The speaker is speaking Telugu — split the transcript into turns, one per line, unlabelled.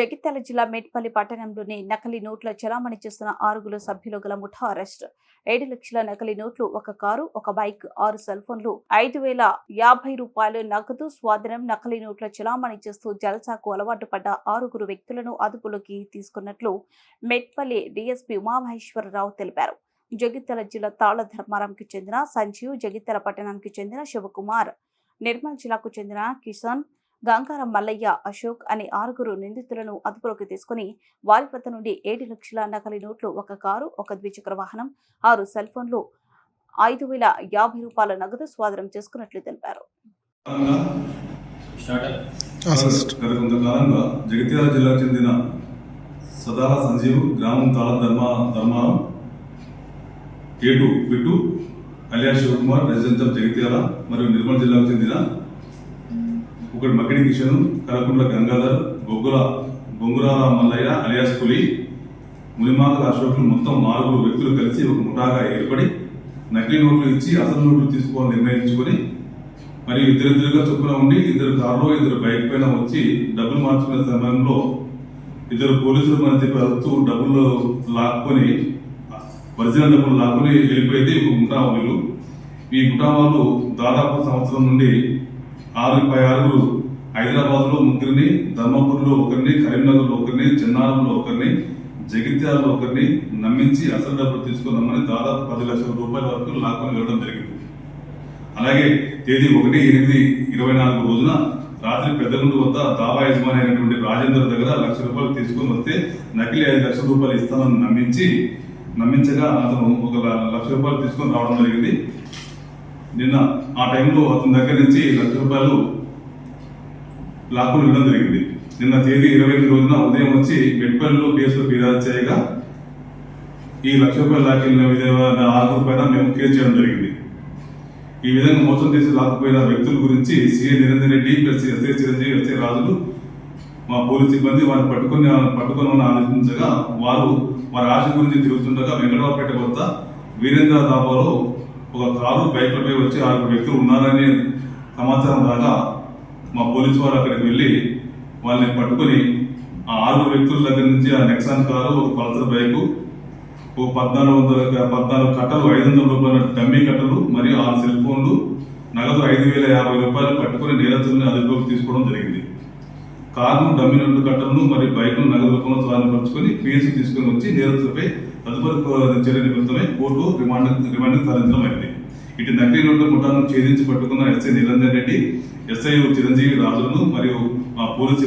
జగిత్యాల జిల్లా మేట్పల్లి పట్టణంలోని నకిలీ నోట్ల చలామణి చేస్తున్న ఆరుగురు సభ్యులు గల ముఠా అరెస్ట్. ఏడు లక్షల నకిలీ నోట్లు ఒక కారు ఒక బైక్ ఆరు సెల్ ఫోన్లు ఐదు వేల యాభై రూపాయలు నగదు స్వాధీనం నకిలీ నోట్ల చలామణి చేస్తూ జలసాకు అలవాటు పడ్డ ఆరుగురు వ్యక్తులను అదుపులోకి తీసుకున్నట్లు మెట్పల్లి డిఎస్పీ ఉమామహేశ్వరరావు తెలిపారు. జగిత్యాల జిల్లా తాళ ధర్మారంకి చెందిన సంజీవ్ జగిత్యాల పట్టణానికి చెందిన శివకుమార్ నిర్మల్ జిల్లాకు చెందిన కిసాన్ గంగారం మల్లయ్య అశోక్ అనే ఆరుగురు నిందితులను అదుపులోకి తీసుకుని వారి వద్ద నుండి ఏడు లక్షల నకలి నోట్లు ఒక కారు ఒక ద్విచక్ర వాహనం ఆరు సెల్ ఫోన్లు ఐదు వేల యాభై రూపాయల నగదు స్వాధీనం చేసుకున్నట్లు తెలిపారు.
గత కొంతకాలంగా జగిత్యాల జిల్లాకు చెందిన సదాల సంజీవ్ గ్రామం తాళ ధర్మ ధర్మారం ఏటు Bittu alias Shivakumar resident of Jagtial మరియు నిర్మల్ జిల్లాకు చెందిన ఒకటి మకిడి కిషన్ కరకుంట్ల గంగాధర్ బొగ్గుల బొంగురాల మల్లయ్య అలియాస్ పులి మునిమాగల అశోకులు మొత్తం నాలుగు వ్యక్తులు కలిసి ఒక ముఠాగా ఏర్పడి నకిలీ నోట్లు ఇచ్చి అసలు నోట్లు తీసుకోవాలని నిర్ణయించుకొని మరియు ఇద్దరిద్దరుగా చొప్పున ఉండి ఇద్దరు కారులో ఇద్దరు బైక్ పైన వచ్చి డబ్బులు మార్చుకునే సమయంలో ఇద్దరు పోలీసులు మన చెప్పి వస్తూ డబ్బులు లాక్కొని ఒరిజినల్ డబ్బులు లాక్కుని వెళ్ళిపోయింది ఒక ముఠా వాళ్ళు ఈ ముఠా వాళ్ళు దాదాపు సంవత్సరం నుండి ఆరు పై ఆరుగురు హైదరాబాద్లో ముగ్గురిని ధర్మపురిలో ఒకరిని కరీంనగర్లో ఒకరిని చిన్నారంలో ఒకరిని జగిత్యాలలో ఒకరిని నమ్మించి అసలు డబ్బులు తీసుకున్నామని దాదాపు పది లక్షల రూపాయల వరకు లాక్కొని వెళ్ళడం జరిగింది. అలాగే తేదీ ఒకటి ఎనిమిది ఇరవై నాలుగు రోజున రాత్రి పెద్దగుండు వద్ద దావా యజమాని అయినటువంటి రాజేందర్ దగ్గర లక్ష రూపాయలు తీసుకొని వస్తే నకిలీ ఐదు లక్షల రూపాయలు ఇస్తానని నమ్మించి నమ్మించగా అతను ఒక లక్ష రూపాయలు తీసుకొని రావడం జరిగింది. నిన్న ఆ టైంలో అతని దగ్గర నుంచి లక్ష రూపాయలు లాక్కులు ఇవ్వడం జరిగింది. నిన్న తేదీ ఇరవై ఎనిమిది రోజున ఉదయం వచ్చి మెట్పల్లిలో కేసులో ఫిర్యాదు చేయగా ఈ లక్ష రూపాయలు లాక్కెళ్ళిన విధంగా ఆరు పైన మేము కేసు చేయడం జరిగింది. ఈ విధంగా మోసం చేసి లాక్కుపోయిన వ్యక్తుల గురించి CA Niranjan Reddy plus SA Chiranjeevi SA రాజులు మా పోలీస్ సిబ్బంది వారిని పట్టుకొని పట్టుకొని ఆలోచించగా వారు వారి ఆశ గురించి తిరుగుతుండగా వెంకటరావుపేట కొత్త వీరేంద్ర దాబాలో ఒక కారు బైక్లపై వచ్చి ఆరుగురు వ్యక్తులు ఉన్నారని సమాచారం రాగా మా పోలీసు వారు అక్కడికి వెళ్ళి వాళ్ళని పట్టుకొని ఆ ఆరుగురు వ్యక్తుల దగ్గర నుంచి ఆ నెక్సాన్ కారు ఒక పల్సర్ బైకు ఓ పద్నాలుగు వందల పద్నాలుగు కట్టలు ఐదు వందల రూపాయల డమ్మీ కట్టలు మరియు ఆరు సెల్ ఫోన్లు నగదు ఐదు వేల యాభై రూపాయలు పట్టుకుని నేరస్తుల్ని అదుపులోకి తీసుకోవడం జరిగింది. కారును డమ్మి రెండు కట్టలను మరియు బైక్ను నగదు రూపంలో స్వాధీనపరుచుకొని పిఎస్సీ తీసుకొని వచ్చి నేరస్తులపై తదుపరి చర్య నిమిత్తమై కోర్టు రిమాండ్ రిమాండ్కు తరలించడం అయింది. ఇటు నకిలీ నోట్ల ముఠాను ఛేదించి పట్టుకున్న ఎస్ఐ నిరంజన్ రెడ్డి ఎస్ఐ చిరంజీవి రాజులను మరియు పోలీసు